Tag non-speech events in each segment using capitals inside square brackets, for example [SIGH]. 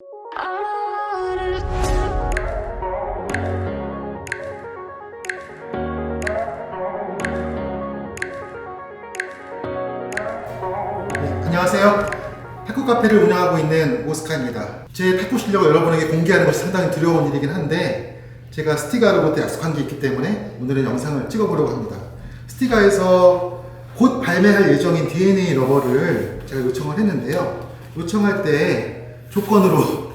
네, 안녕하세요. 탁구 카페를 운영하고 있는 오스카입니다. 제 탁구 실력을 여러분에게 공개하는 것이 상당히 두려운 일이긴 한데 제가 스티가로부터 약속한 게 있기 때문에 오늘은 영상을 찍어보려고 합니다. 스티가에서 곧 발매할 예정인 DNA 러버를 제가 요청을 했는데요. 요청할 때 조건으로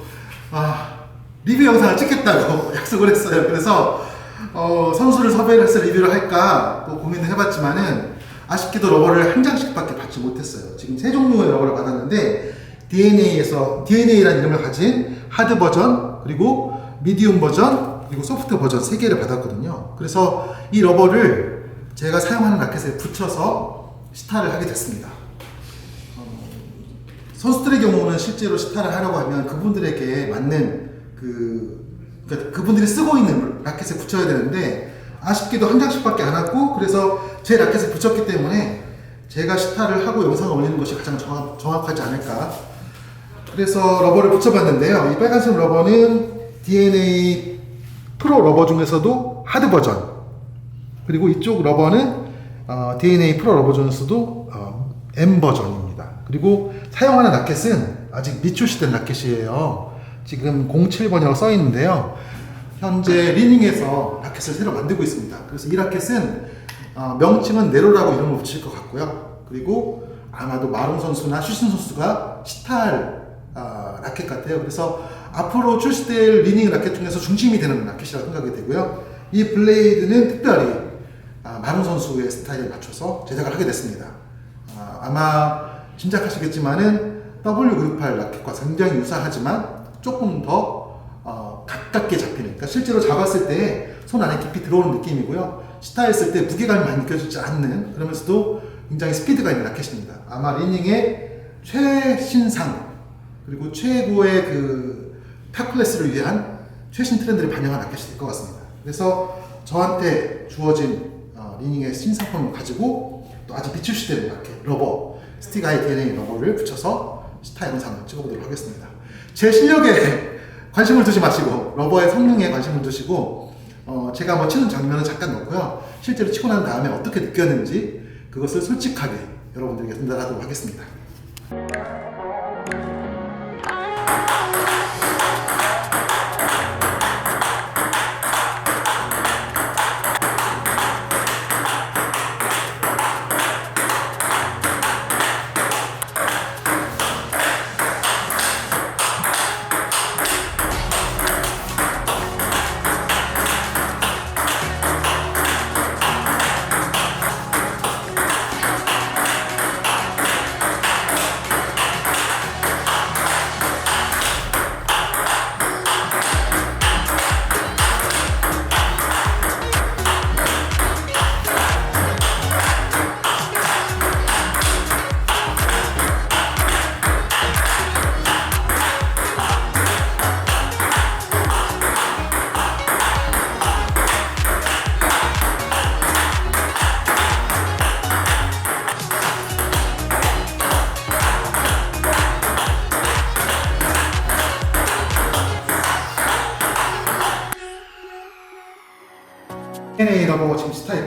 아, 리뷰 영상을 찍겠다고 [LAUGHS] 약속을 했어요. 그래서 어, 선수를 섭외를 해서 리뷰를 할까 또 고민을 해봤지만은 아쉽게도 러버를 한 장씩밖에 받지 못했어요. 지금 세 종류의 러버를 받았는데 DNA에서 DNA라는 이름을 가진 하드 버전 그리고 미디움 버전 그리고 소프트 버전 세 개를 받았거든요. 그래서 이 러버를 제가 사용하는 라켓에 붙여서 시타를 하게 됐습니다. 선수들의 경우는 실제로 시타를 하려고 하면 그분들에게 맞는 그 그러니까 그분들이 쓰고 있는 라켓에 붙여야 되는데 아쉽게도 한 장씩밖에 안 왔고 그래서 제 라켓에 붙였기 때문에 제가 시타를 하고 영상을 올리는 것이 가장 정확, 정확하지 않을까. 그래서 러버를 붙여봤는데요. 이 빨간색 러버는 DNA 프로 러버 중에서도 하드 버전. 그리고 이쪽 러버는 어, DNA 프로 러버 중에서도 어, M 버전입니다. 그리고 사용하는 라켓은 아직 미출시된 라켓이에요. 지금 07번이라고 써 있는데요. 현재 리닝에서 라켓을 새로 만들고 있습니다. 그래서 이 라켓은 어, 명칭은 네로라고 이름을 붙일 것 같고요. 그리고 아마도 마롱 선수나 슈신 선수가 시타할 아, 라켓 같아요. 그래서 앞으로 출시될 리닝 라켓 중에서 중심이 되는 라켓이라고 생각이 되고요. 이 블레이드는 특별히 아, 마룬 선수의 스타일에 맞춰서 제작을 하게 됐습니다. 아, 아마 짐작하시겠지만은 W98 라켓과 굉장히 유사하지만 조금 더 어, 가깝게 잡히는, 그러니까 실제로 잡았을 때 손 안에 깊이 들어오는 느낌이고요. 시타했을 때 무게감이 많이 느껴지지 않는 그러면서도 굉장히 스피드가 있는 라켓입니다. 아마 리닝의 최신상 그리고 최고의 그 탑클래스를 위한 최신 트렌드를 반영한 라켓이 될 것 같습니다. 그래서 저한테 주어진 어, 리닝의 신상품을 가지고 또 아직 비출시되는 라켓, 러버, 스티가의 DNA 러버를 붙여서 스타 영상을 찍어보도록 하겠습니다. 제 실력에 관심을 두지 마시고 러버의 성능에 관심을 두시고 어, 제가 뭐 치는 장면은 잠깐 넣고요. 실제로 치고 난 다음에 어떻게 느꼈는지 그것을 솔직하게 여러분들에게 전달하도록 하겠습니다.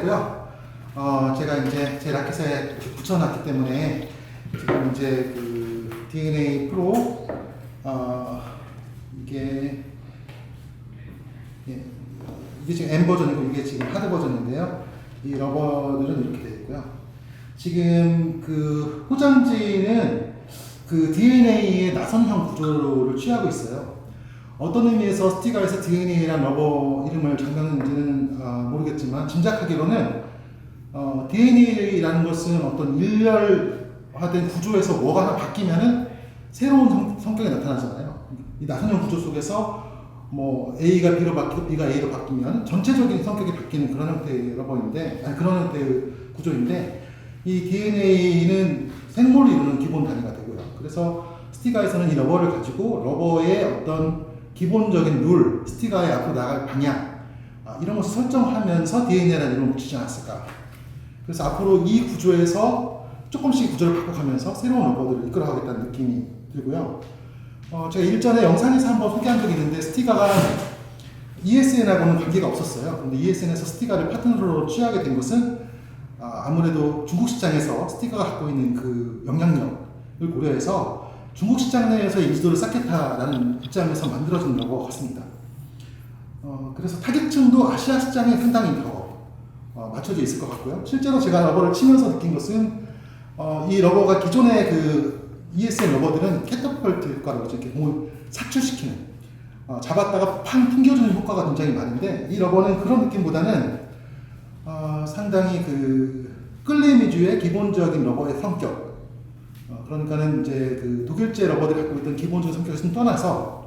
했고요. 어, 제가 이제 제 라켓에 붙여놨기 때문에 지금 이제 그 DNA 프로 어, 이게 예, 이게 지금 M 버전이고 이게 지금 하드 버전인데요. 이 러버들은 이렇게 되어 있고요. 지금 그 포장지는 그 DNA의 나선형 구조를 취하고 있어요. 어떤 의미에서 스티가에서 DNA란 러버 이름을 정했는지는 어, 모르겠지만 짐작하기로는 어, DNA라는 것은 어떤 일렬화된 구조에서 뭐가 하나 바뀌면은 새로운 성, 성격이 나타나잖아요. 이 나선형 구조 속에서 뭐 A가 B로 바뀌고 B가 A로 바뀌면 전체적인 성격이 바뀌는 그런 형태의 러버인데 아니 그런 형태의 구조인데 이 DNA는 생물을 이루는 기본 단위가 되고요. 그래서 스티가에서는 이 러버를 가지고 러버의 어떤 기본적인 룰, 스티가의 앞으로 나갈 방향 아, 이런 것을 설정하면서 DNA라는 이름을 붙이지 않았을까. 그래서 앞으로 이 구조에서 조금씩 구조를 바꿔가면서 새로운 러버들을 이끌어가겠다는 느낌이 들고요. 어, 제가 일전에 영상에서 한번 소개한 적이 있는데 스티가가 ESN하고는 관계가 없었어요. 근데 ESN에서 스티가를 파트너로 취하게 된 것은 아, 아무래도 중국 시장에서 스티가가 갖고 있는 그 영향력을 고려해서 중국 시장 내에서의 인지도를 쌓겠다라는 입장에서 만들어진 것 같습니다. 어, 그래서 타겟층도 아시아 시장에 상당히 더 어, 맞춰져 있을 것 같고요. 실제로 제가 러버를 치면서 느낀 것은 어, 이 러버가 기존의 그 ESN 러버들은 캐터펄트 효과라고 이렇게 공을 사출시키는 어, 잡았다가 팡 튕겨주는 효과가 굉장히 많은데 이 러버는 그런 느낌보다는 어, 상당히 그 끌림 위주의 기본적인 러버의 성격 어, 그러니까는 이제 그 독일제 러버들이 갖고 있던 기본적인 성격을 좀 떠나서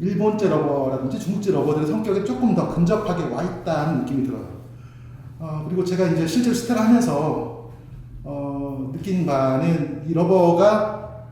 일본제 러버라든지 중국제 러버들의 성격에 조금 더 근접하게 와 있다는 느낌이 들어요. 어, 그리고 제가 이제 실제로 스타를 하면서 어, 느낀 바는 이 러버가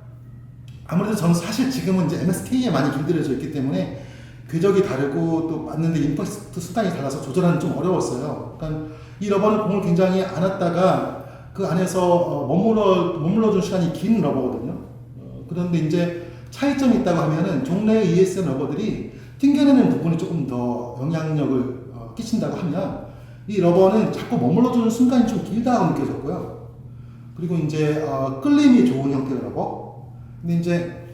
아무래도 저는 사실 지금은 이제 MSK에 많이 길들여져 있기 때문에 궤적이 다르고 또 맞는데 임팩트 수단이 달라서 조절하는 좀 어려웠어요. 그러니까 이 러버는 공을 굉장히 안았다가 그 안에서 어, 머물러 머물러준 시간이 긴 러버거든요. 어, 그런데 이제 차이점이 있다고 하면은 종래의 ESN 러버들이 튕겨내는 부분이 조금 더 영향력을 어, 끼친다고 하면 이 러버는 자꾸 머물러주는 순간이 좀 길다고 느껴졌고요. 그리고 이제 어, 끌림이 좋은 형태의 러버. 근데 이제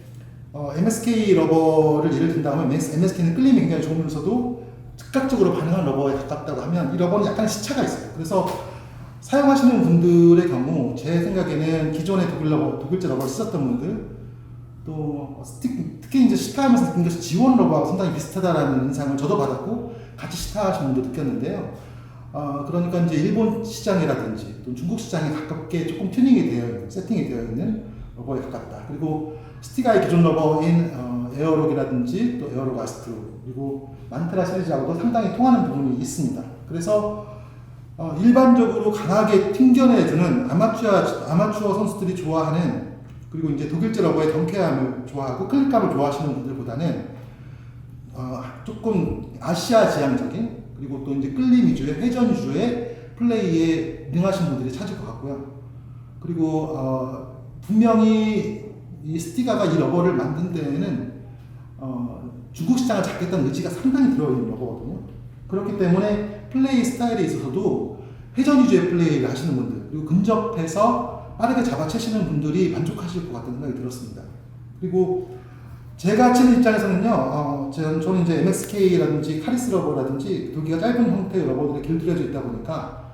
어, MSK 러버를 예를 든다면 MSK는 끌림이 굉장히 좋으면서도 즉각적으로 반응하는 러버에 가깝다고 하면 이 러버는 약간 시차가 있어요. 그래서 사용하시는 분들의 경우 제 생각에는 기존의 독일 러버, 독일제 러버를 쓰셨던 분들 또 특히 이제 시타하면서 느낀 것이 지원 러버하고 상당히 비슷하다라는 인상을 저도 받았고 같이 시타하시는 분도 느꼈는데요. 어, 그러니까 이제 일본 시장이라든지 또 중국 시장에 가깝게 조금 튜닝이 되어 세팅이 되어 있는 러버에 가깝다. 그리고 스티가의 기존 러버인 어, 에어록이라든지 또 에어록 아스트로 그리고 만트라 시리즈하고도 상당히 통하는 부분이 있습니다. 그래서 어, 일반적으로 강하게 튕겨내주는 아마추어 아마추어 선수들이 좋아하는 그리고 이제 독일제 러버의 경쾌함을 좋아하고 클릭감을 좋아하시는 분들보다는 어, 조금 아시아 지향적인 그리고 또 이제 끌림 위주의 회전 위주의 플레이에 능하신 분들이 찾을 것 같고요. 그리고 어, 분명히 이 스티가가 이 러버를 만든 데에는 어, 중국 시장을 잡겠다는 의지가 상당히 들어있는 러버거든요. 그렇기 때문에 플레이 스타일에 있어서도 회전 위주의 플레이를 하시는 분들 그리고 근접해서 빠르게 잡아채시는 분들이 만족하실 것 같다는 생각이 들었습니다. 그리고 제가 치는 입장에서는요, 어, 저는, 이제 MSK라든지 카리스 러버라든지 돌기가 짧은 형태의 러버들에 길들여져 있다 보니까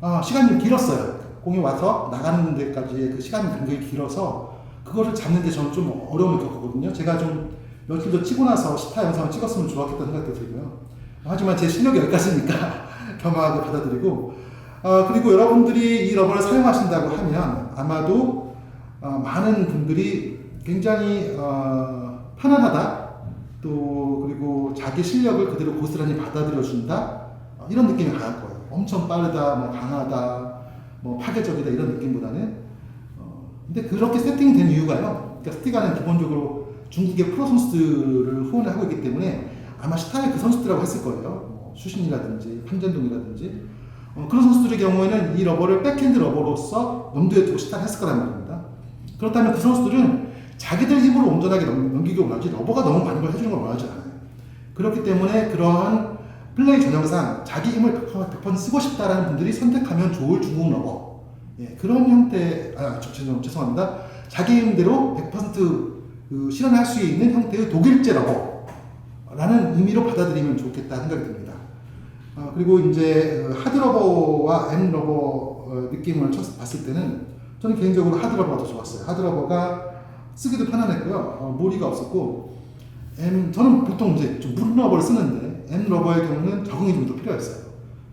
어, 시간이 좀 길었어요. 공이 와서 나가는 데까지의 그 시간 간격이 길어서 그거를 잡는데 저는 좀 어려움을 겪었거든요. 제가 좀 며칠 더 치고 나서 시타 영상을 찍었으면 좋았겠다는 생각도 들고요. 하지만 제 실력이 여기까지니까 [LAUGHS] 겸허하게 받아들이고 어, 그리고 여러분들이 이 러버를 사용하신다고 하면 아마도 어, 많은 분들이 굉장히 어, 편안하다 또 그리고 자기 실력을 그대로 고스란히 받아들여 준다 어, 이런 느낌이 강할 거예요. 엄청 빠르다, 뭐 강하다, 뭐 파괴적이다 이런 느낌보다는 어, 근데 그렇게 세팅된 이유가요. 그러니까 스티가는 기본적으로 중국의 프로 선수들을 후원을 하고 있기 때문에 아마 스타의 그 선수들이라고 했을 거예요. 뭐 슈신이라든지 판전동이라든지 어, 그런 선수들의 경우에는 이 러버를 백핸드 러버로서 염두에 두고 시타를 했을 거란 말입니다. 그렇다면 그 선수들은 자기들 힘으로 온전하게 넘- 넘기기 원하지 러버가 너무 많은 걸 해주는 걸 원하지 않아요. 그렇기 때문에 그러한 플레이 전형상 자기 힘을 100%, 100% 쓰고 싶다라는 분들이 선택하면 좋을 중국 러버 예, 그런 형태 아 저, 죄송, 죄송합니다. 자기 힘대로 100%그 실현할 수 있는 형태의 독일제 러버 라는 의미로 받아들이면 좋겠다 생각이 듭니다. 어, 그리고 이제 어, 하드러버와 M러버 어, 느낌을 쳤, 봤을 때는 저는 개인적으로 하드러버가 더 좋았어요. 하드러버가 쓰기도 편안했고요. 어, 무리가 없었고 M 저는 보통 이제 좀 무르러버를 쓰는데 M 러버의 경우는 적응이 좀 더 필요했어요.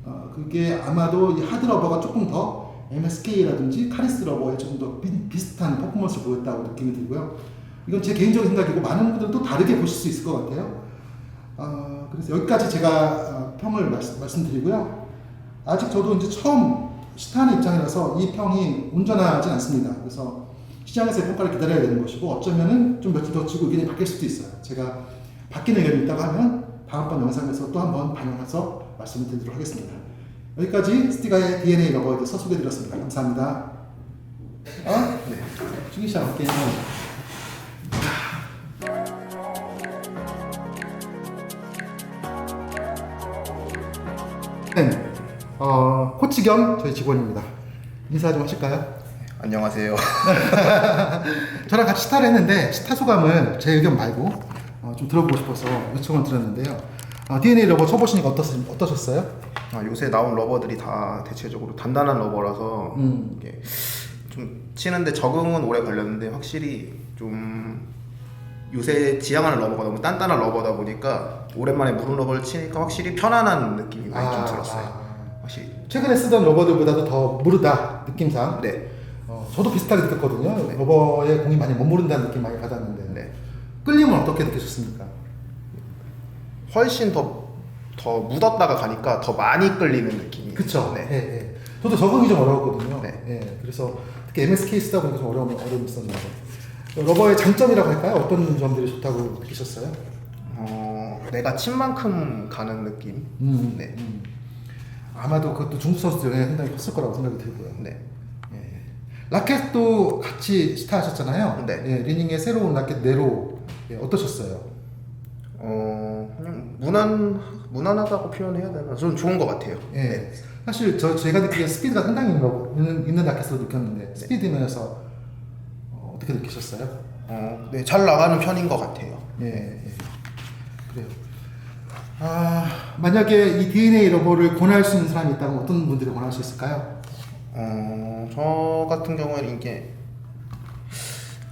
어, 그게 아마도 이 하드 러버가 조금 더 MSK라든지 카리스 러버에 조금 더 비, 비슷한 퍼포먼스를 보였다고 느낌이 들고요. 이건 제 개인적인 생각이고 많은 분들은 또 다르게 보실 수 있을 것 같아요. 어, 그래서 여기까지 제가 어, 평을 말씀, 말씀드리고요. 아직 저도 이제 처음 시타하는 입장이라서 이 평이 온전하진 않습니다. 그래서 시장에서의 평가를 기다려야 되는 것이고 어쩌면은 좀 며칠 더 치고 의견이 바뀔 수도 있어요. 제가 바뀌는 의견이 있다고 하면 다음번 영상에서 또 한번 반영해서 말씀을 드리도록 하겠습니다. 여기까지 스티가의 DNA 러버에 대해서 소개해드렸습니다. 감사합니다. 아, 네. 중기시작 할게 어, 코치 겸 저희 직원입니다. 인사 좀 하실까요? 안녕하세요. [LAUGHS] 저랑 같이 스타를 했는데 스타 소감을 제 의견 말고 어, 좀 들어보고 싶어서 요청을 드렸는데요. 어, DNA 러버 쳐보시니까 어떻, 어떠셨어요? 아, 요새 나온 러버들이 다 대체적으로 단단한 러버라서 음. 이게 좀 치는데 적응은 오래 걸렸는데 확실히 좀 요새 지향하는 러버가 너무 단단한 러버다 보니까 오랜만에 무릎 러버를 치니까 확실히 편안한 느낌이 많이 좀 들었어요. 아, 확실히 최근에 쓰던 러버들보다도 더 무르다 느낌상. 네, 어, 저도 비슷하게 느꼈거든요. 네. 러버에 공이 많이 못 무른다는 느낌 많이 받았는데 네. 끌림은 어떻게 느끼셨습니까? 훨씬 더 더 묻었다가 가니까 더 많이 끌리는 느낌이. 그쵸. 네. 예, 예. 저도 적응이 좀 어려웠거든요. 네. 예, 그래서 특히 MSK 쓰다 보니까 좀 어려움, 어려움이 있었는데. 러버의 장점이라고 할까요? 어떤 점들이 좋다고 느끼셨어요? 어, 내가 친 만큼 가는 느낌. 음, 네. 음. 아마도 그것도 중국 선수들 영향이 상당히 컸을 거라고 생각이 들고요. 네. 예. 라켓도 같이 스타 하셨잖아요. 네. 예, 리닝의 새로운 라켓 네로 예, 어떠셨어요? 어 그냥 무난 무난하다고 표현해야 되나? 저는 좋은 것 같아요. 예. 사실 저 제가 느끼기에 스피드가 상당히 있는, 거- 있는, 있는 라켓으로 느꼈는데 스피드 면에서 어, 어떻게 느끼셨어요? 어, 네, 잘 나가는 편인 것 같아요. 예, 예. 그래요. 아, 만약에 이 DNA 러버를 권할 수 있는 사람이 있다면 어떤 분들이 권할 수 있을까요? 어, 저 같은 경우에는 이게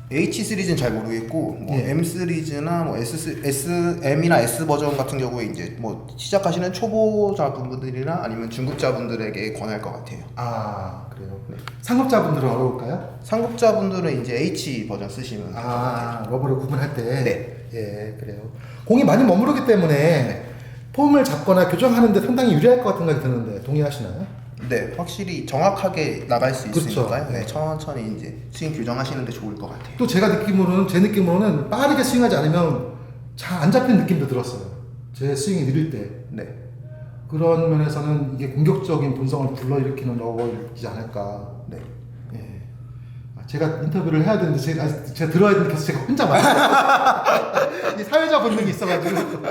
H 시리즈는 잘 모르겠고 뭐 예. M 시리즈나 뭐 S S M이나 S 버전 같은 경우에 이제 뭐 시작하시는 초보자분들이나 아니면 중급자분들에게 권할 것 같아요. 아, 그래요. 네. 상급자분들은 어려울까요? 상급자분들은 이제 H 버전 쓰시면 될것 같아요. 아, 러버를 구분할 때. 네. 예, 그래요. 공이 많이 머무르기 때문에 폼을 잡거나 교정하는데 상당히 유리할 것 같은 생각이 드는데 동의하시나요? 네, 확실히 정확하게 나갈 수 그렇죠. 있으니까요. 네, 네. 천천히 이제 스윙 규정하시는데 좋을 것 같아요. 또 제가 느낌으로는 제 느낌으로는 빠르게 스윙하지 않으면 잘 안 잡히는 느낌도 들었어요. 제 스윙이 느릴 때. 네. 그런 면에서는 이게 공격적인 본성을 불러일으키는 러버이지 않을까. 네. 예. 아, 제가 인터뷰를 해야 되는데 제가, 제가 들어야 되는데 계속 제가 혼자 말해요. [LAUGHS] 이 사회자 본능이 있어가지고.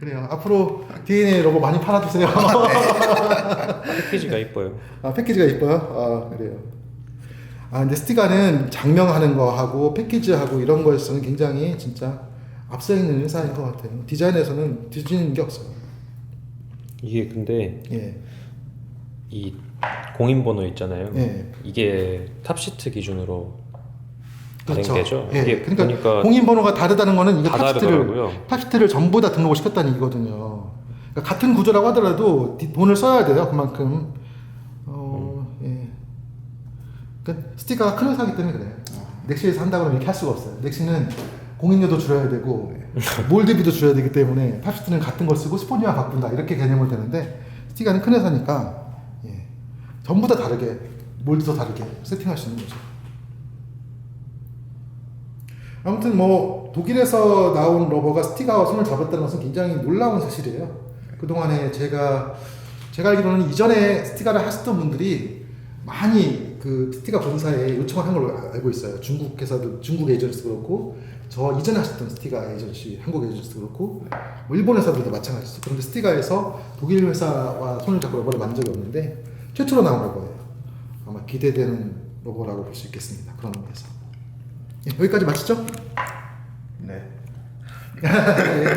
그래요. 앞으로 DNA 러버 많이 팔아주세요. [LAUGHS] 패키지가 이뻐요. 아, 패키지가 이뻐요? 아, 그래요. 아, 근데 스티가는 장명하는 거 하고 패키지하고 이런 거에서는 굉장히 진짜 앞서 있는 회사인 것 같아요. 디자인에서는 뒤지는 게 없어요. 이게 근데 예. 이 공인 번호 있잖아요. 예. 이게 탑시트 기준으로 그렇죠. 발행되죠. 예. 이게 그러니까 보니까 공인 번호가 다르다는 거는 이거 다 탑시트를. 탑시트를 전부 다 등록을 시켰다는 얘기거든요. 그러니까 같은 구조라고 하더라도 디- 돈을 써야 돼요. 그만큼. 어, 예. 그러니까 스티커가 큰 회사기 때문에 그래요. 넥시에서 한다 그러면 이렇게 할 수가 없어요. 넥시는 공인료도 줄여야 되고 [LAUGHS] 몰드비도 줄여야 되기 때문에 탑시트는 같은 걸 쓰고 스포니와 바꾼다 이렇게 개념을 되는데 스티가는 큰 회사니까 예. 전부 다 다르게 몰드도 다르게 세팅할 수 있는 거죠. 아무튼 뭐 독일에서 나온 러버가 스티가와 손을 잡았다는 것은 굉장히 놀라운 사실이에요. 그 동안에 제가 제가 알기로는 이전에 스티가를 하셨던 분들이 많이 그 스티가 본사에 요청을 한 걸로 알고 있어요. 중국 회사도 중국 에이전시도 그렇고 저 이전에 하셨던 스티가 에이전시 한국 에이전시도 그렇고 뭐 일본 회사들도 마찬가지죠. 그런데 스티가에서 독일 회사와 손을 잡고 러버를 만든 적이 없는데 최초로 나온 러버예요. 아마 기대되는 러버라고 볼 수 있겠습니다. 그런 의미에서 예, 여기까지 마치죠? 네. [LAUGHS] 예,